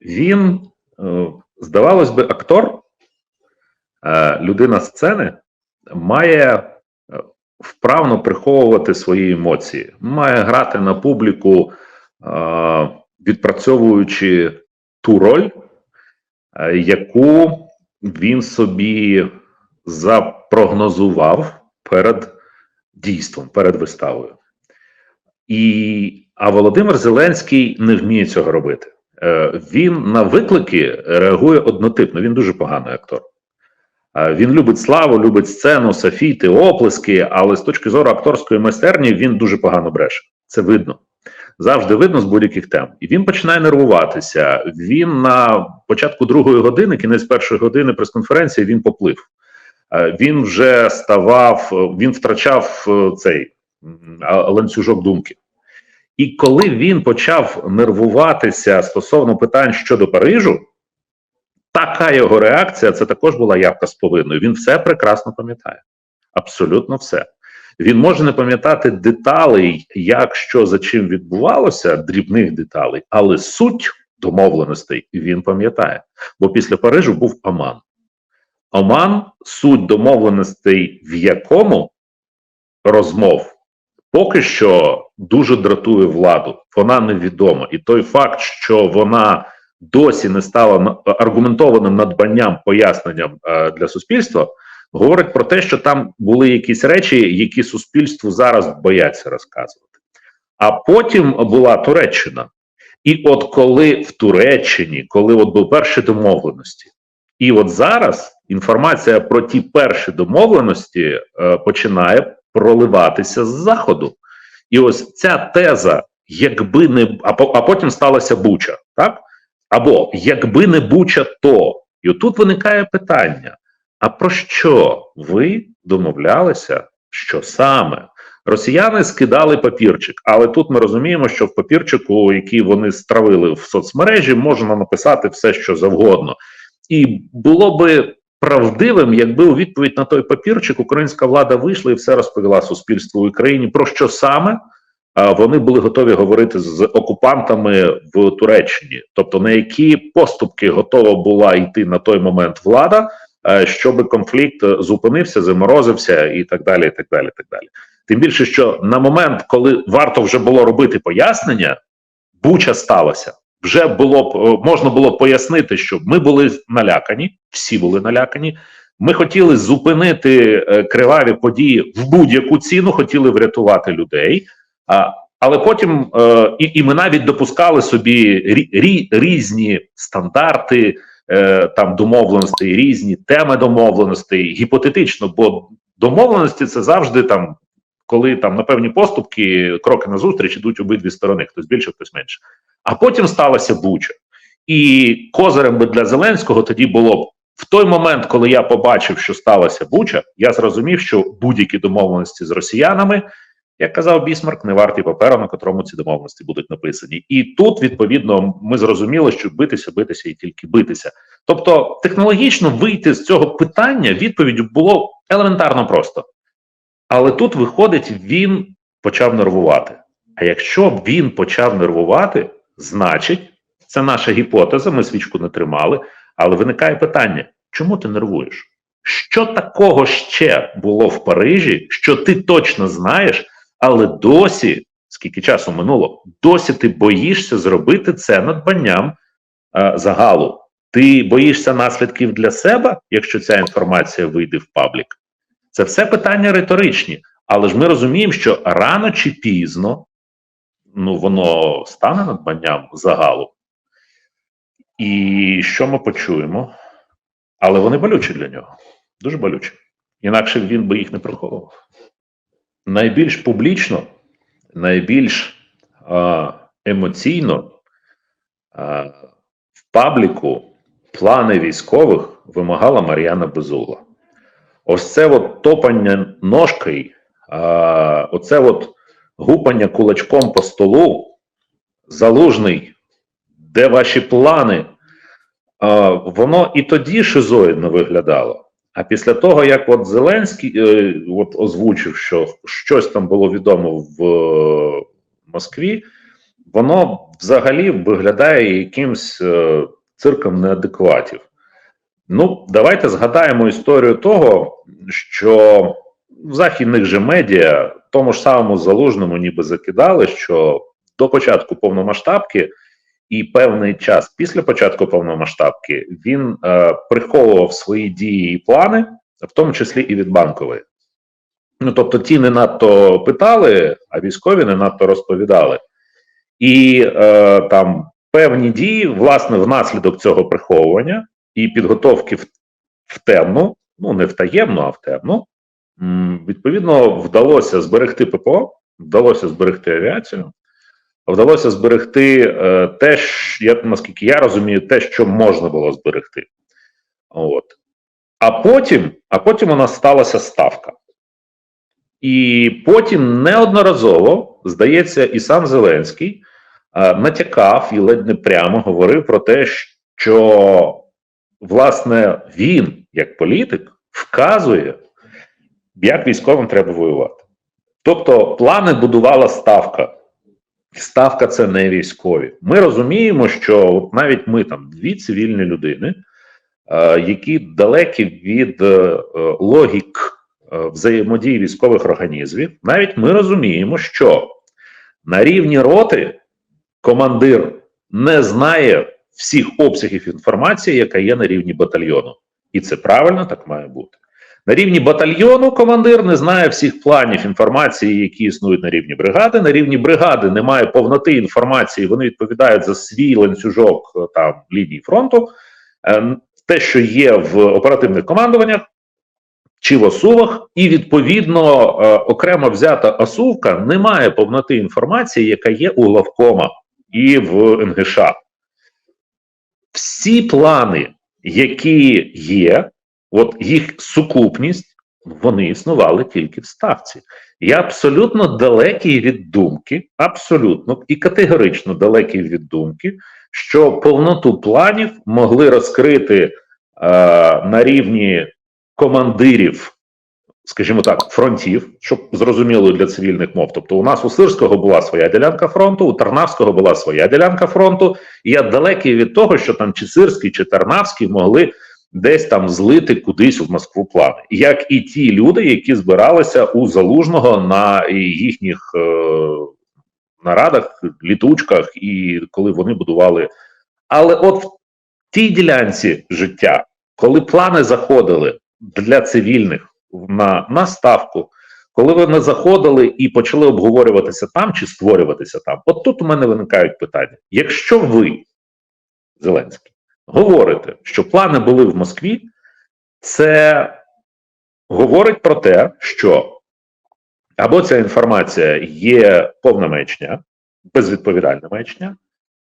Він, е, здавалось би, актор, е, людина сцени, має е, вправно приховувати свої емоції, має грати на публіку, відпрацьовуючи ту роль, яку він собі запрогнозував перед дійством, перед виставою. І, а Володимир Зеленський не вміє цього робити. Е, Він на виклики реагує однотипно. Він дуже поганий актор. Е, Він любить славу, любить сцену, софіти, оплески, але з точки зору акторської майстерні він дуже погано бреше. Це видно. Завжди видно з будь-яких тем. І він починає нервуватися. Він на початку другої години, кінець першої години прес-конференції, він поплив. Е, Він вже ставав, він втрачав цей ланцюжок думки. І коли він почав нервуватися стосовно питань щодо Парижу, така його реакція це також була явка з повинною. Він все прекрасно пам'ятає. Абсолютно все. Він може не пам'ятати деталей, як що за чим відбувалося, дрібних деталей, але суть домовленостей він пам'ятає. Бо після Парижу був Оман. Оман суть домовленостей, в якому розмов поки що дуже дратує владу. Вона невідома. І той факт, що вона досі не стала аргументованим надбанням поясненням е, для суспільства, говорить про те, що там були якісь речі, які суспільству зараз бояться розказувати. А потім була Туреччина. І от коли в Туреччині, коли от були перші домовленості, і от зараз інформація про ті перші домовленості е, починає проливатися з заходу. І ось ця теза, якби не а, потім сталася Буча, так? Або якби не Буча, то і отут виникає питання: а про що ви домовлялися? Що саме? Росіяни скидали папірчик, але тут ми розуміємо, що в папірчику, який вони стравили в соцмережі, можна написати все, що завгодно. І було би правдивим, якби у відповідь на той папірчик українська влада вийшла і все розповіла суспільству в Україні про що саме вони були готові говорити з окупантами в Туреччині, тобто на які поступки готова була йти на той момент влада, щоб конфлікт е, зупинився, заморозився і так далі. І так далі, і так далі. Тим більше, що на момент, коли варто вже було робити пояснення, буча сталася. Вже було б е, можна було пояснити, що ми були налякані, всі були налякані. Ми хотіли зупинити е, криваві події в будь-яку ціну, хотіли врятувати людей. А, але потім е, і, ми навіть допускали собі рі, різні стандарти е, там домовленостей, різні теми домовленостей, гіпотетично, бо домовленості це завжди там, коли там на певні поступки, кроки назустріч ідуть обидві сторони, хтось більше, хтось менше. А потім сталася Буча. І козирем би для Зеленського тоді було б в той момент, коли я побачив, що сталася Буча, я зрозумів, що будь-які домовленості з росіянами, як казав Бісмарк, не варті паперу, на котрому ці домовленості будуть написані. І тут, відповідно, ми зрозуміли, що битися, битися і тільки битися. Тобто, технологічно вийти з цього питання відповідь було елементарно просто. Але тут виходить, він почав нервувати. А якщо він почав нервувати, значить, це наша гіпотеза, ми свічку не тримали. Але виникає питання: чому ти нервуєш? Що такого ще було в Парижі, що ти точно знаєш, але досі, скільки часу минуло, досі ти боїшся зробити це надбанням е, загалу. Ти боїшся наслідків для себе, якщо ця інформація вийде в паблік? Це все питання риторичні, але ж ми розуміємо, що рано чи пізно ну, воно стане надбанням загалу. І що ми почуємо? Але вони болючі для нього. Дуже болючі. Інакше він би їх не приховував. Найбільш публічно, найбільш а, емоційно а, в пабліку плани військових вимагала Мар'яна Безугла. Ось це от топання ножкою, а, оце от гупання кулачком по столу, залужний де ваші плани? Воно і тоді шизоїдно виглядало. А після того, як от Зеленський е, от озвучив, що щось там було відомо в е, Москві, воно взагалі виглядає якимсь е, цирком неадекватів. Ну, давайте згадаємо історію того, що в західних же медіа тому ж самому залужному ніби закидали, що до початку повномасштабки і певний час після початку повномасштабки він е, приховував свої дії і плани, в тому числі і від банкової. Ну тобто, ті не надто питали, а військові не надто розповідали. І е, там певні дії, власне, внаслідок цього приховування і підготовки в, в темну, ну не в таємну, а в темну, відповідно, вдалося зберегти ППО, вдалося зберегти авіацію, вдалося зберегти е, те, що, наскільки я розумію, те, що можна було зберегти. От. А потім, а потім у нас сталася ставка. І потім неодноразово, здається, і сам Зеленський е, натякав і ледь не прямо говорив про те, що власне він, як політик, вказує, як військовим треба воювати. Тобто, плани будувала ставка. Ставка це не військові. Ми розуміємо, що от навіть ми там дві цивільні людини, е, які далекі від е, логік е, взаємодії військових організмів, навіть ми розуміємо, що на рівні роти командир не знає всіх обсягів інформації, яка є на рівні батальйону. І це правильно так має бути. На рівні батальйону командир не знає всіх планів інформації, які існують на рівні бригади. На рівні бригади немає повноти інформації, вони відповідають за свій ланцюжок е, там лінії фронту. Е, Те, що є в оперативних командуваннях чи в ОСУВах, і відповідно е, окремо взята ОСУВка не має повноти інформації, яка є у главкома і в НГШ. Всі плани, які є, от їх сукупність, вони існували тільки в ставці. Я абсолютно далекий від думки, абсолютно і категорично далекий від думки, що повноту планів могли розкрити е, на рівні командирів, скажімо так, фронтів, щоб зрозуміло для цивільних мов. Тобто, у нас у Сирського була своя ділянка фронту, у Тарнавського була своя ділянка фронту. І я далекий від того, що там чи Сирський, чи Тарнавський могли десь там злити кудись в Москву плани, як і ті люди, які збиралися у залужного на їхніх е, нарадах, літучках, і коли вони будували. Але от в тій ділянці життя, коли плани заходили для цивільних на, на ставку, коли вони заходили і почали обговорюватися там чи створюватися там, от тут у мене виникають питання: якщо ви, Зеленський, говорите, що плани були в Москві, це говорить про те, що або ця інформація є повна маячня, безвідповідальна маячня,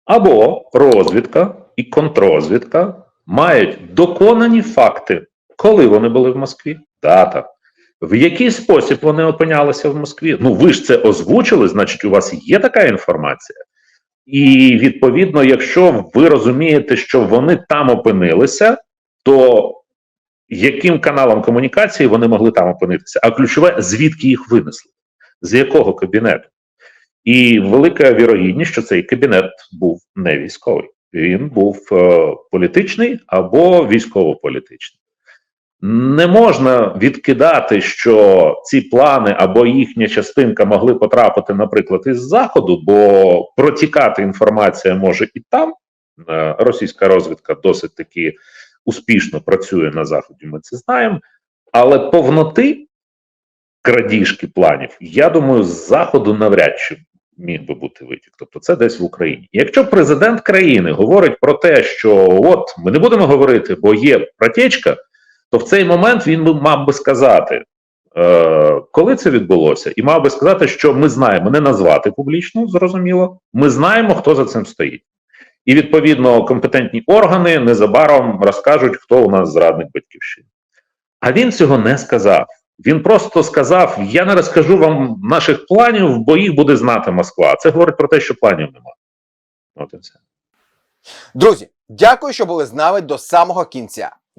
або розвідка і контррозвідка мають доконані факти, коли вони були в Москві, дата. В який спосіб вони опинялися в Москві? Ну, ви ж це озвучили, значить, у вас є така інформація. І відповідно, якщо ви розумієте, що вони там опинилися, то яким каналом комунікації вони могли там опинитися? А ключове, звідки їх винесли? З якого кабінету? І велика вірогідність, що цей кабінет був не військовий, він був е, політичний або військово-політичний. Не можна відкидати, що ці плани або їхня частинка могли потрапити, наприклад, із заходу, бо протікати інформація може і там. Е, Російська розвідка досить таки успішно працює на заході. Ми це знаємо, але повноти крадіжки планів, я думаю, з заходу навряд чи міг би бути витік. Тобто, це десь в Україні. Якщо президент країни говорить про те, що от ми не будемо говорити, бо є протечка, то в цей момент він мав би сказати, е, коли це відбулося, і мав би сказати, що ми знаємо, не назвати публічно, зрозуміло. Ми знаємо, хто за цим стоїть. І відповідно компетентні органи незабаром розкажуть, хто у нас зрадник батьківщини. А він цього не сказав. Він просто сказав: Я не розкажу вам наших планів, бо їх буде знати Москва. Це говорить про те, що планів немає. От і все. Друзі, дякую, що були з нами до самого кінця.